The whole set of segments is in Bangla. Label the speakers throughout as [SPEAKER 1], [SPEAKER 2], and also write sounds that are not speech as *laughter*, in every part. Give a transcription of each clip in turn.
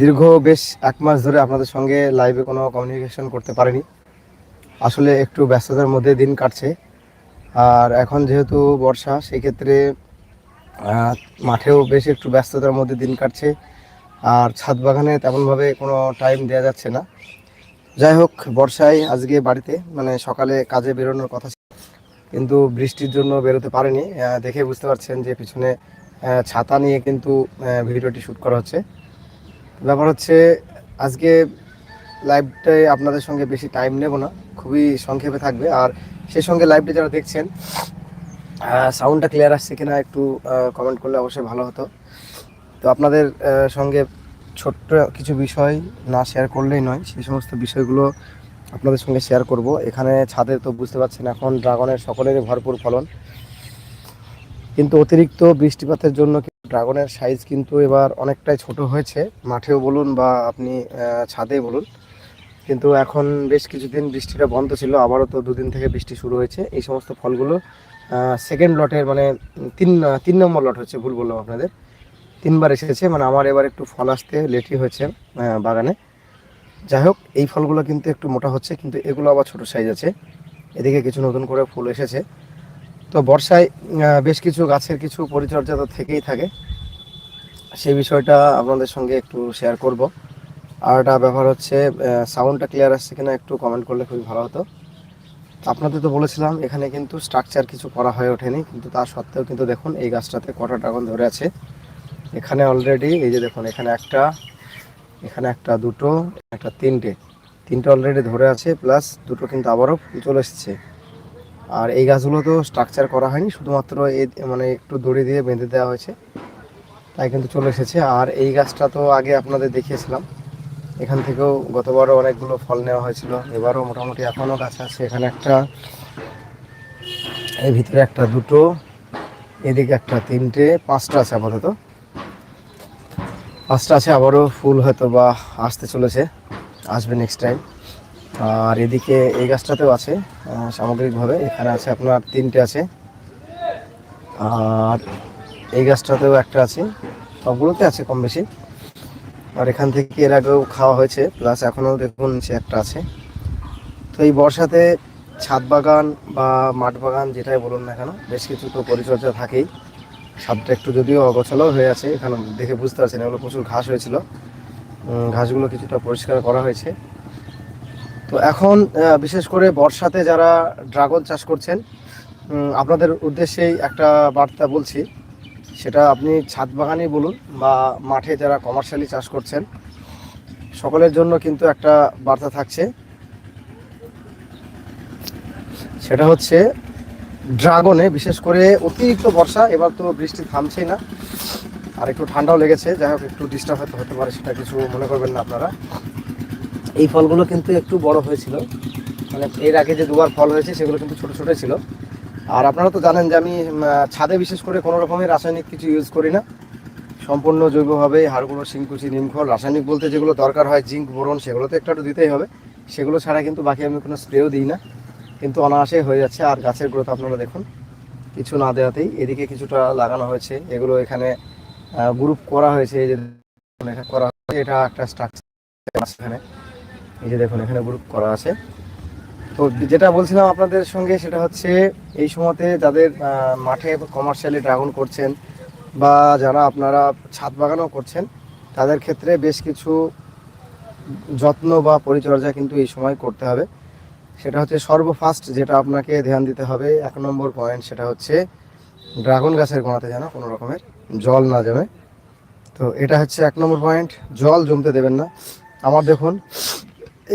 [SPEAKER 1] দীর্ঘ বেশ এক মাস ধরে আপনাদের সঙ্গে লাইভে কোনো কমিউনিকেশন করতে পারিনি। আসলে একটু ব্যস্ততার মধ্যে দিন কাটছে। আর এখন যেহেতু বর্ষা সেই ক্ষেত্রে মাঠেও বেশ একটু ব্যস্ততার মধ্যে দিন কাটছে। আর ছাদ বাগানে তেমনভাবে কোনো টাইম দেওয়া যাচ্ছে না। যাই হোক, বর্ষায় আজকে বাড়িতে মানে সকালে কাজে বেরোনোর কথা। কিন্তু বৃষ্টির জন্য বেরোতে পারেনি। দেখে বুঝতে পারছেন যে পিছনে ছাতা নিয়ে কিন্তু ভিডিওটি শ্যুট করা হচ্ছে। ব্যাপার হচ্ছে, আজকে লাইভটায় আপনাদের সঙ্গে বেশি টাইম নেব না, খুবই সংক্ষেপে থাকবে। আর সেই সঙ্গে লাইভটা যারা দেখছেন সাউন্ডটা ক্লিয়ার আসছে কিনা একটু কমেন্ট করলে অবশ্যই ভালো হতো। তো আপনাদের সঙ্গে ছোট্ট কিছু বিষয় না শেয়ার করলেই নয়, সেই সমস্ত বিষয়গুলো আপনাদের সঙ্গে শেয়ার করব। এখানে ছাদে তো বুঝতে পারছেন, এখন ড্রাগনের সকলেরই ভরপুর ফলন। কিন্তু অতিরিক্ত বৃষ্টিপাতের জন্য ড্রাগনের সাইজ কিন্তু এবার অনেকটাই ছোট হয়েছে। মাঠেও বলুন বা আপনি ছাদে বলুন। কিন্তু এখন বেশ কিছুদিন বৃষ্টিটা বন্ধ ছিল, আবারও তো দুদিন থেকে বৃষ্টি শুরু হয়েছে। এই সমস্ত ফলগুলো সেকেন্ড লটের মানে তিন তিন নম্বর লট হচ্ছে, ভুল বললাম আপনাদের। তিনবার এসেছে মানে আমার এবার একটু ফল আসতে লেটই হয়েছে বাগানে। যাই হোক, এই ফলগুলো কিন্তু একটু মোটা হচ্ছে, কিন্তু এগুলো আবার ছোট সাইজ আছে। এদিকে কিছু নতুন করে ফুল এসেছে। তো বর্ষায় বেশ কিছু গাছের কিছু পরিচর্যা তো থেকেই থাকে। সেই বিষয়টা আপনাদের সঙ্গে একটু শেয়ার করব। আর একটা ব্যাপার হচ্ছে সাউন্ডটা ক্লিয়ার আসছে কিনা একটু কমেন্ট করলে খুবই ভালো হতো। আপনাদের তো বলেছিলাম, এখানে কিন্তু স্ট্রাকচার কিছু করা হয়ে ওঠেনি, কিন্তু তা সত্ত্বেও কিন্তু দেখুন, এই গাছটাতে কটা ড্রাগন ধরে আছে। এখানে অলরেডি এই যে দেখুন, এখানে একটা এখানে একটা দুটো, একটা তিনটে। তিনটে অলরেডি ধরে আছে প্লাস দুটো কিন্তু আবারও চলে এসেছে। আর এই গাছগুলো তো স্ট্রাকচার করা হয়নি, শুধুমাত্র এই মানে একটু দড়ি দিয়ে বেঁধে দেওয়া হয়েছে। তাই কিন্তু চলে এসেছে। আর এই গাছটা তো আগে আপনাদের দেখিয়েছিলাম। এখান থেকেও গতবারও অনেকগুলো ফল নেওয়া হয়েছিল। এবারও মোটামুটি এখনও গাছ আছে। এখানে একটা, এর ভিতরে একটা দুটো, এদিকে একটা তিনটে, পাঁচটা আছে আপাতত। পাঁচটা আছে, আবারও ফুল হয়তো বা আসতে চলেছে। আসবে নেক্সট টাইম আর এদিকে এই গাছটাতেও আছে সামগ্রিকভাবে। এখানে আছে আপনার তিনটে আছে। আর এই গাছটাতেও একটা আছে। সবগুলোতে আছে কম বেশি আর এখান থেকে এর আগেও খাওয়া হয়েছে, প্লাস এখনও দেখুন সে একটা আছে। তো এই বর্ষাতে ছাদ বাগান বা মাঠ বাগান যেটাই বলুন না কেন, বেশ কিছু তো পরিচর্যা থাকেই। ছাদটা একটু যদিও অগোছালো হয়ে আছে, এখানে দেখে বুঝতে পারছেন, এগুলো প্রচুর ঘাস হয়েছিল। ঘাসগুলো কিছুটা পরিষ্কার করা হয়েছে। তো এখন বিশেষ করে বর্ষাতে যারা ড্রাগন চাষ করছেন আপনাদের উদ্দেশ্যেই একটা বার্তা বলছি। সেটা আপনি ছাদ বাগানই বলুন বা মাঠে যারা কমার্শিয়ালি চাষ করছেন, সকলের জন্য কিন্তু একটা বার্তা থাকছে। সেটা হচ্ছে, ড্রাগনে বিশেষ করে অতিরিক্ত বর্ষা, এবার তো বৃষ্টি থামছেই না। আর একটু ঠান্ডাও লেগেছে, যাই হোক, একটু ডিস্টার্ব হতে পারে, সেটা কিছু মনে করবেন না আপনারা। এই ফলগুলো কিন্তু একটু বড় হয়েছিল। মানে এর আগে যে দুবার ফল হয়েছে, সেগুলো কিন্তু ছোট ছোট ছিল। আর আপনারা তো জানেন যে আমি ছাদে বিশেষ করে কোনো রকমের রাসায়নিক কিছু ইউজ করি না। সম্পূর্ণ জৈবভাবে হাড়গুঁড়ো শিংকুচি, নিমখল, রাসায়নিক বলতে যেগুলো দরকার হয়, জিঙ্ক, বোরন, সেগুলো তো একটু দিতেই হবে। সেগুলো ছাড়া কিন্তু বাকি আমি কোনো স্প্রেও দিই না। কিন্তু অনায়াসে হয়ে যাচ্ছে। আর গাছের গ্রোথ আপনারা দেখুন, কিছু না দেওয়াতেই এদিকে কিছুটা লাগানো হয়েছে। এগুলো এখানে গ্রুপ করা হয়েছে। এই যে করা হয়েছে। এটা একটা স্ট্রাকচার এখানে। এই যে দেখুন, এখানে গ্রুপ করা আছে। তো যেটা বলছিলাম আপনাদের সঙ্গে, সেটা হচ্ছে এই সময়তে যাদের মাঠে কমার্শিয়ালি ড্রাগন করছেন বা যারা আপনারা ছাদ বাগানও করছেন, তাদের ক্ষেত্রে বেশ কিছু যত্ন বা পরিচর্যা কিন্তু এই সময় করতে হবে। সেটা হচ্ছে সর্বফার্স্ট যেটা আপনাকে ধ্যান দিতে হবে, এক নম্বর পয়েন্ট সেটা হচ্ছে ড্রাগন গাছের গোড়াতে যেন কোনো রকমের জল না জমে। তো এটা হচ্ছে এক নম্বর পয়েন্ট জল জমতে দেবেন না। আমার দেখুন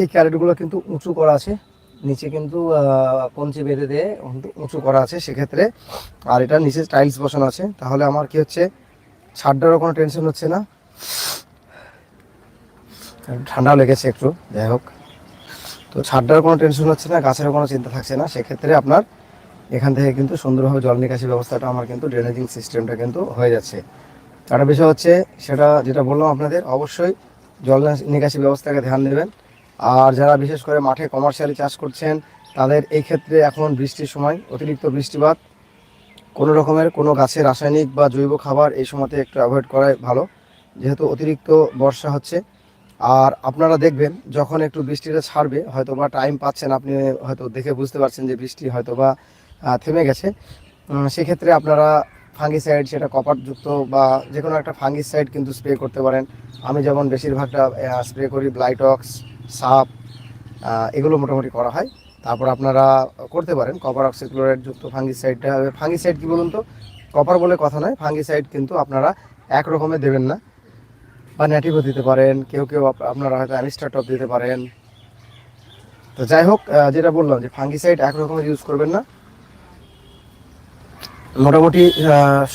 [SPEAKER 1] এই ক্যারেটগুলো কিন্তু উঁচু করা আছে। নিচে কিন্তু কঞ্চি বেঁধে দিয়ে উঁচু করা আছে সেক্ষেত্রে। আর এটা নিচে টাইলস বসানো আছে। তাহলে আমার কি হচ্ছে, ছাদটারও কোনো টেনশন হচ্ছে না। ঠান্ডা লেগেছে একটু, যাই হোক। তো ছাদটার কোনো টেনশন হচ্ছে না, গাছেরও কোনো চিন্তা থাকছে না। সেক্ষেত্রে আপনার এখান থেকে কিন্তু সুন্দরভাবে জল নিকাশি ব্যবস্থাটা আমার কিন্তু ড্রেনেজিং সিস্টেমটা কিন্তু হয়ে যাচ্ছে। একটা বিষয় হচ্ছে, সেটা যেটা বললাম আপনাদের, অবশ্যই জল নিকাশি ব্যবস্থাকে ধ্যান দেবেন। আর যারা বিশেষ করে মাঠে কমার্শিয়ালি চাষ করছেন, তাদের এই ক্ষেত্রে এখন বৃষ্টির সময় অতিরিক্ত বৃষ্টিপাত, কোনো রকমের কোনো গাছে রাসায়নিক বা জৈব খাবার এই সময়তে একটু অ্যাভয়েড করাই ভালো, যেহেতু অতিরিক্ত বর্ষা হচ্ছে। আর আপনারা দেখবেন, যখন একটু বৃষ্টিটা ছাড়বে হয়তো বা টাইম পাচ্ছেন আপনি হয়তো দেখে বুঝতে পারছেন যে বৃষ্টি হয়তো বা থেমে গেছে। সেক্ষেত্রে আপনারা ফাঙ্গিসাইড সেটা কপারযুক্ত বা যে কোনো একটা ফাঙ্গিসাইড কিন্তু স্প্রে করতে পারেন। আমি যেমন বেশিরভাগটা স্প্রে করি ব্লাইটক্স সাপ এগুলো মোটামুটি করা হয়। তারপর আপনারা করতে পারেন কপার অক্সিক্লোরাইড যুক্ত ফাঙ্গিসাইডটা ফাঙ্গিসাইড কী বলুন তো? কপার বলে কথা নয় ফাঙ্গিসাইড কিন্তু আপনারা এক রকমের দেবেন না। বা ন্যাটিভও দিতে পারেন, কেউ কেউ আপনারা হয়তো অ্যানিস্টাটপ দিতে পারেন। তো যাই হোক যেটা বললাম যে ফাঙ্গিসাইড এক রকমের ইউজ করবেন না। মোটামুটি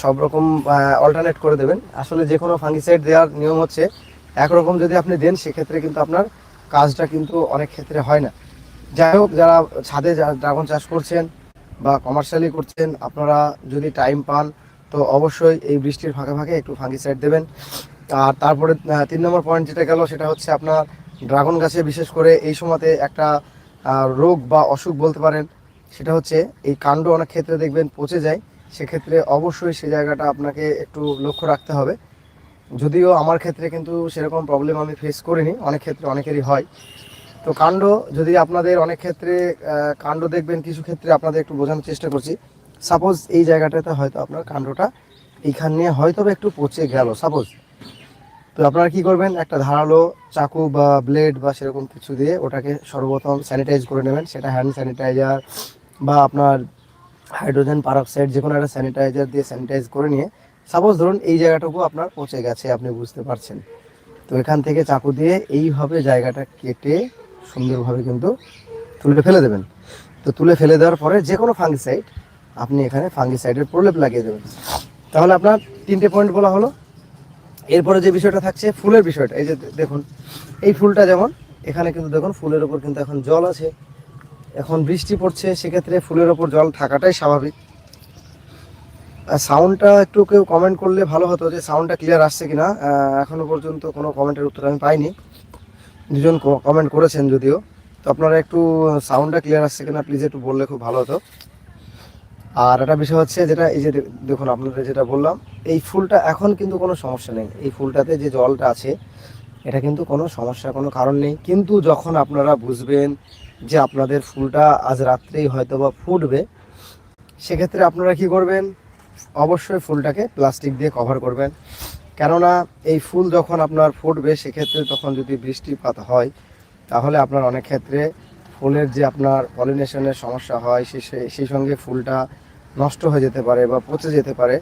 [SPEAKER 1] সব রকম অল্টারনেট করে দেবেন। আসলে যে কোনো ফাঙ্গিসাইড দেওয়ার নিয়ম হচ্ছে একরকম যদি আপনি দেন, সেক্ষেত্রে কিন্তু আপনার কাজটা কিন্তু অনেক ক্ষেত্রে হয় না। যাই হোক, যারা ছাদে ড্রাগন চাষ করছেন বা কমার্শিয়ালি করছেন, আপনারা যদি টাইম পান, তো অবশ্যই এই বৃষ্টির ফাঁকে ফাঁকে একটু ফাঙ্গিসাইড দেবেন। আর তারপরে তিন নম্বর পয়েন্ট যেটা গেল, সেটা হচ্ছে আপনার ড্রাগন গাছে বিশেষ করে এই সময়তে একটা রোগ বা অসুখ বলতে পারেন, সেটা হচ্ছে এই কাণ্ড অনেক ক্ষেত্রে দেখবেন পচে যায়। সেক্ষেত্রে অবশ্যই সে জায়গাটা আপনাকে একটু লক্ষ্য রাখতে হবে। যদিও আমার ক্ষেত্রে কিন্তু সেরকম প্রবলেম আমি ফেস করিনি, অনেক ক্ষেত্রে অনেকেরই হয়। তো কাণ্ড, যদি আপনাদের অনেক ক্ষেত্রে কাণ্ড দেখবেন, কিছু ক্ষেত্রে আপনাদের একটু বোঝানোর চেষ্টা করছি। সাপোজ এই জায়গাটাতে হয়তো আপনার কাণ্ডটা এইখান নিয়ে হয়তো একটু পচে গেল সাপোজ তো আপনারা কি করবেন, একটা ধারালো চাকু বা ব্লেড বা সেরকম কিছু দিয়ে ওটাকে সর্বপ্রথম স্যানিটাইজ করে নেবেন। সেটা হ্যান্ড স্যানিটাইজার বা আপনার হাইড্রোজেন পারক্সাইড যে কোনো একটা স্যানিটাইজার দিয়ে স্যানিটাইজ করে নিয়ে সাপোজ ধরুন এই জায়গাটুকু আপনার পচে গেছে, আপনি বুঝতে পারছেন। তো এখান থেকে চাকু দিয়ে এইভাবে জায়গাটা কেটে সুন্দরভাবে কিন্তু তুলে ফেলে দেবেন। তো তুলে ফেলে দেওয়ার পরে যে কোনো ফাঙ্গিসাইড আপনি এখানে ফাঙ্গিসাইডের প্রলেপ লাগিয়ে দেবেন। তাহলে আপনার তিনটে পয়েন্ট বলা হলো। এরপরে যে বিষয়টা থাকছে, ফুলের বিষয়টা, এই যে দেখুন, এই ফুলটা যেমন, এখানে কিন্তু দেখুন ফুলের ওপর কিন্তু এখন জল আছে। এখন বৃষ্টি পড়ছে, সেক্ষেত্রে ফুলের ওপর জল থাকাটাই স্বাভাবিক। সাউন্ডটা একটু কেউ কমেন্ট করলে ভালো হতো যে সাউন্ডটা ক্লিয়ার আসছে কিনা। আহ, এখনও পর্যন্ত কোনো কমেন্টের উত্তর আমি পাইনি। দুজন কমেন্ট করেছেন যদিও। তো আপনারা একটু সাউন্ডটা ক্লিয়ার আসছে কিনা প্লিজ একটু বললে খুব ভালো হতো। আর একটা বিষয় হচ্ছে যেটা এই যে দেখুন আপনাদের যেটা বললাম এই ফুলটা এখন কিন্তু কোনো সমস্যা নেই। এই ফুলটাতে যে জলটা আছে এটা কিন্তু কোনো সমস্যা কোনো কারণ নেই। কিন্তু যখন আপনারা বুঝবেন যে আপনাদের ফুলটা আজ রাত্রেই হয়তো বা ফুটবে সেক্ষেত্রে আপনারা কি করবেন? অবশ্যই ফুলটাকে প্লাস্টিক দিয়ে কভার করবেন। কেননা এই ফুল যখন আপনার ফুটবে, সেক্ষেত্রে তখন যদি বৃষ্টিপাত হয়, তাহলে আপনার অনেক ক্ষেত্রে ফুলের যে আপনার পলিনেশনের সমস্যা হয় সেই সঙ্গে ফুলটা নষ্ট হয়ে যেতে পারে বা পচে যেতে পারে।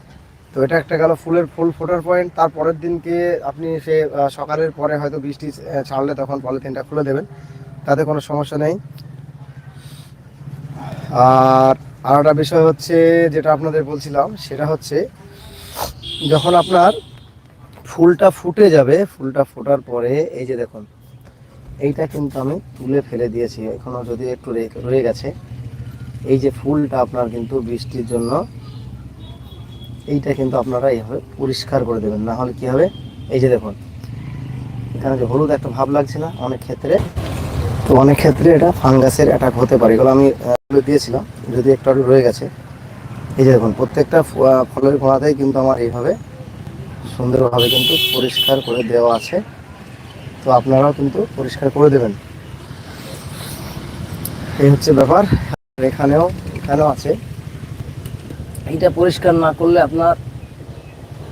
[SPEAKER 1] তো এটা একটা গেল ফুলের ফুল ফোটার পয়েন্ট। তার পরের দিনকে আপনি সে সকালের পরে হয়তো বৃষ্টি ছাড়লে তখন পলিথিনটা খুলে দেবেন। তাতে কোনো সমস্যা নেই। আর আর একটা বিষয় হচ্ছে যেটা আপনাদের বলছিলাম, সেটা হচ্ছে যখন আপনার ফুলটা ফুটে যাবে, ফুলটা ফোটার পরে এই যে দেখুন, এইটা কিন্তু আমি তুলে ফেলে দিয়েছি, এখনও যদি একটু রয়ে গেছে। এই যে ফুলটা আপনার কিন্তু বৃষ্টির জন্য, এইটা কিন্তু আপনারা এইভাবে পরিষ্কার করে দেবেন, না হলে কি হবে? এই যে দেখুন, এখানে যে হলুদ একটা ভাব লাগছে না, অনেক ক্ষেত্রে, তো অনেক ক্ষেত্রে এটা ফাঙ্গাসের অ্যাটাক হতে পারে। এগুলো আমি তুলে দিয়েছিলাম, যদি একটু রয়ে গেছে। এই যে দেখুন, প্রত্যেকটা ফলের গোড়াতেই কিন্তু আমার এইভাবে সুন্দরভাবে কিন্তু পরিষ্কার করে দেওয়া আছে। তো আপনারাও কিন্তু পরিষ্কার করে দেবেন। এই হচ্ছে ব্যাপার। এখানেও এখানেও আছে। এইটা পরিষ্কার না করলে আপনার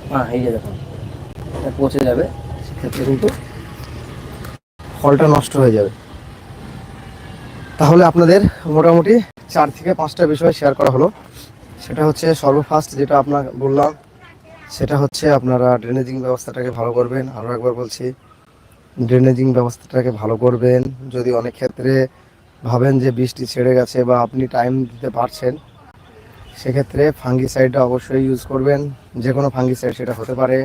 [SPEAKER 1] হ্যাঁ এই যে দেখুন, এটা পচে যাবে। সেক্ষেত্রে কিন্তু ফলটা নষ্ট হয়ে যাবে। তাহলে আপনাদের মোটামুটি চার থেকে পাঁচটা বিষয় শেয়ার করা হলো। সেটা হচ্ছে সর্বফার্স্ট যেটা আপনার বললাম, সেটা হচ্ছে আপনারা ড্রেনেজিং ব্যবস্থাটাকে ভালো করবেন। আরও একবার বলছি ড্রেনেজিং ব্যবস্থাটাকে ভালো করবেন। যদি অনেক ক্ষেত্রে ভাবেন যে বৃষ্টি ছেড়ে গেছে বা আপনি টাইম দিতে পারছেন, সেক্ষেত্রে ফাঙ্গিসাইডটা অবশ্যই ইউজ করবেন। যে কোনো ফাঙ্গিসাইড সেটা হতে পারে।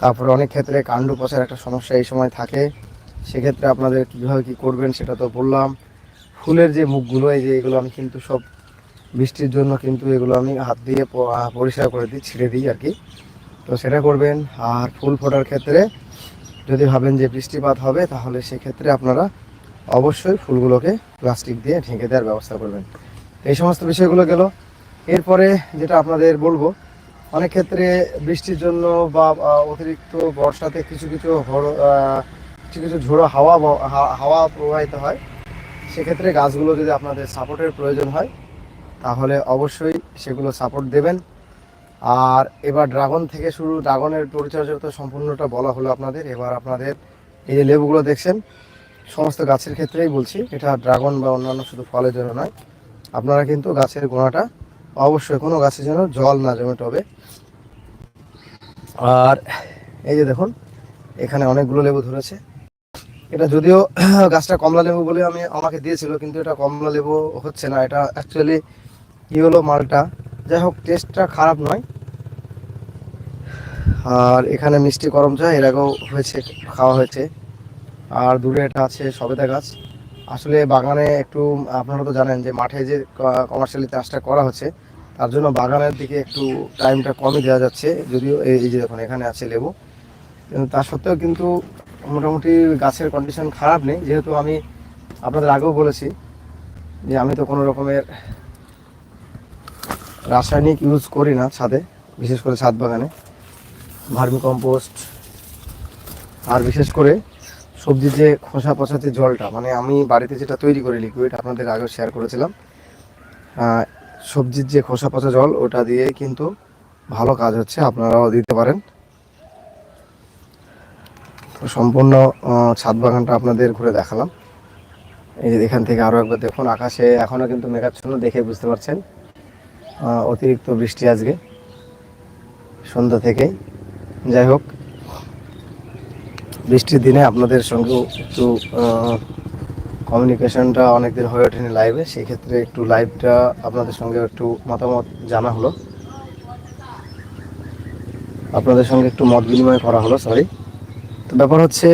[SPEAKER 1] তারপরে অনেক ক্ষেত্রে কাণ্ড পচার একটা সমস্যা এই সময় থাকে। সেক্ষেত্রে আপনাদের কীভাবে কী করবেন সেটা তো বললাম। ফুলের যে মুখগুলো, এই যে এগুলো আমি কিন্তু সব বৃষ্টির জন্য কিন্তু এগুলো আমি হাত দিয়ে পরিষ্কার করে দিই, ছিঁড়ে দিই আর কি। তো সেটা করবেন। আর ফুল ফোটার ক্ষেত্রে যদি ভাবেন যে বৃষ্টিপাত হবে, তাহলে সেক্ষেত্রে আপনারা অবশ্যই ফুলগুলোকে প্লাস্টিক দিয়ে ঢেকে দেওয়ার ব্যবস্থা করবেন। এই সমস্ত বিষয়গুলো গেল। এরপরে যেটা আপনাদের বলব, অনেক ক্ষেত্রে বৃষ্টির জন্য বা অতিরিক্ত বর্ষাতে কিছু কিছু কিছু কিছু ঝোড়ো হাওয়া হাওয়া প্রবাহিত হয়। সেক্ষেত্রে গাছগুলো যদি আপনাদের সাপোর্টের প্রয়োজন হয়, তাহলে অবশ্যই সেগুলো সাপোর্ট দেবেন। আর এবার ড্রাগন থেকে শুরু, ড্রাগনের পরিচর্যা তো সম্পূর্ণটা বলা হলো আপনাদের। এবার আপনাদের এই যে লেবুগুলো দেখছেন, সমস্ত গাছের ক্ষেত্রেই বলছি, এটা ড্রাগন বা অন্যান্য শুধু ফলের জন্য নয়। আপনারা কিন্তু গাছের গোড়াটা অবশ্যই কোনো গাছের জন্য জল না জমে টবে আর এই যে দেখুন, এখানে অনেকগুলো লেবু ধরেছে। এটা যদিও *clears throat* গাছটা কমলা লেবু বলে আমি আমাকে দিয়েছিল, কিন্তু এটা কমলা লেবু হচ্ছে না। এটা অ্যাকচুয়ালি কি হলো মালটা। যাই হোক টেস্টটা খারাপ নয়। আর এখানে মিষ্টি করম চা, এর আগেও হয়েছে, খাওয়া হয়েছে। আর দূরে এটা আছে সবেদা গাছ। আসলে বাগানে একটু, আপনারা তো জানেন যে মাঠে যে কমার্শিয়ালি চাষটা করা হচ্ছে, তার জন্য বাগানের দিকে একটু টাইমটা কমই দেওয়া যাচ্ছে। যদিও এই যে দেখুন, এখানে আছে লেবু। তা সত্ত্বেও কিন্তু মোটামুটি গাছের কন্ডিশন খারাপ নেই। যেহেতু আমি আপনাদের আগেও বলেছি যে আমি তো কোনো রকমের রাসায়নিক ইউজ করি না ছাদে, বিশেষ করে ছাদ বাগানে। ভার্মি কম্পোস্ট আর বিশেষ করে সবজির যে খোসা পচাতে জলটা মানে আমি বাড়িতে যেটা তৈরি করি লিকুইড আপনাদের আগেও শেয়ার করেছিলাম। সবজির যে খোসা পচা জল, ওটা দিয়ে কিন্তু ভালো কাজ হচ্ছে, আপনারাও দিতে পারেন। তো সম্পূর্ণ ছাদ বাগানটা আপনাদের ঘুরে দেখালাম। এই যে এখান থেকে আরও একবার দেখুন, আকাশে এখনও কিন্তু মেঘাচ্ছন্ন দেখে বুঝতে পারছেন। অতিরিক্ত বৃষ্টি আজকে, সন্ধ্যা থেকেই যাই হোক, বৃষ্টির দিনে আপনাদের সঙ্গেও একটু কমিউনিকেশনটা অনেকদিন হয়ে ওঠেনি লাইভে সেই ক্ষেত্রে একটু লাইভটা আপনাদের সঙ্গে একটু মতামত জানা হলো। আপনাদের সঙ্গে একটু মত বিনিময় করা হলো সরি তো ব্যাপার হচ্ছে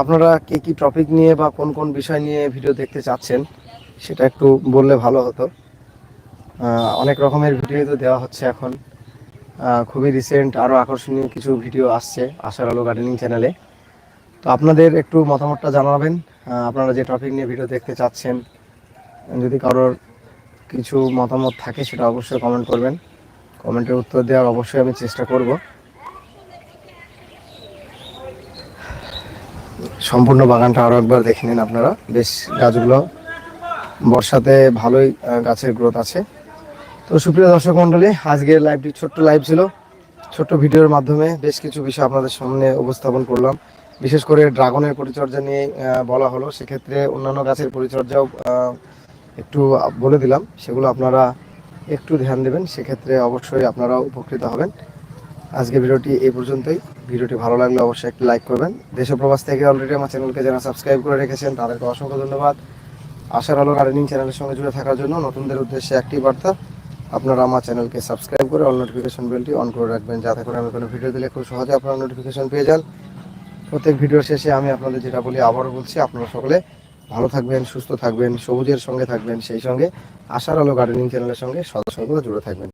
[SPEAKER 1] আপনারা কি কি টপিক নিয়ে বা কোন কোন বিষয় নিয়ে ভিডিও দেখতে চাচ্ছেন, সেটা একটু বললে ভালো হতো। অনেক রকমের ভিডিও তো দেওয়া হচ্ছে এখন। খুবই রিসেন্ট আরও আকর্ষণীয় কিছু ভিডিও আসছে আশার আলো গার্ডেনিং চ্যানেলে তো আপনাদের একটু মতামতটা জানাবেন আপনারা যে টপিক নিয়ে ভিডিও দেখতে চাচ্ছেন, যদি কারোর কিছু মতামত থাকে সেটা অবশ্যই কমেন্ট করবেন। কমেন্টের উত্তর দেওয়ার অবশ্যই আমি চেষ্টা করব। সম্পূর্ণ বাগানটা আরও একবার দেখে নিন আপনারা। বেশ, গাছগুলো বর্ষাতে ভালোই গাছের গ্রোথ আছে। তো সুপ্রিয় দর্শক মণ্ডলী, আজকের লাইভটি ছোট্ট লাইভ ছিল। ছোট্ট ভিডিওর মাধ্যমে বেশ কিছু বিষয় আপনাদের সামনে উপস্থাপন করলাম। বিশেষ করে ড্রাগনের পরিচর্যা নিয়ে বলা হলো। সেক্ষেত্রে অন্যান্য গাছের পরিচর্যাও একটু বলে দিলাম। সেগুলো আপনারা একটু ধ্যান দেবেন। সেক্ষেত্রে অবশ্যই আপনারাও উপকৃত হবেন। আজকে ভিডিওটি এই পর্যন্তই। ভিডিওটি ভালো লাগলে অবশ্যই একটি লাইক করবেন। দেশ প্রবাস থেকে অলরেডি আমার চ্যানেলকে যারা সাবস্ক্রাইব করে রেখেছেন, তাদেরকে অসংখ্য ধন্যবাদ। আশার আলো গার্ডেনিং চ্যানেলের সঙ্গে জুড়ে থাকার জন্য নতুনদের উদ্দেশ্যে একটি বার্তা, আপনারা আমার চ্যানেলকে সাবস্ক্রাইব করে অল নোটিফিকেশন বেলটি অন করে রাখবেন, যাতে করে আমি কোনো ভিডিও দিলে খুব সহজে আপনারা নোটিফিকেশন পেয়ে যান। প্রত্যেক ভিডিওর শেষে আমি আপনাদের যেটা বলি, আবারও বলছি, আপনারা সকলে ভালো থাকবেন, সুস্থ থাকবেন, সবুজের সঙ্গে থাকবেন, সেই সঙ্গে আশার আলো গার্ডেনিং চ্যানেলের সঙ্গে সদস্যগুলো জুড়ে থাকবেন।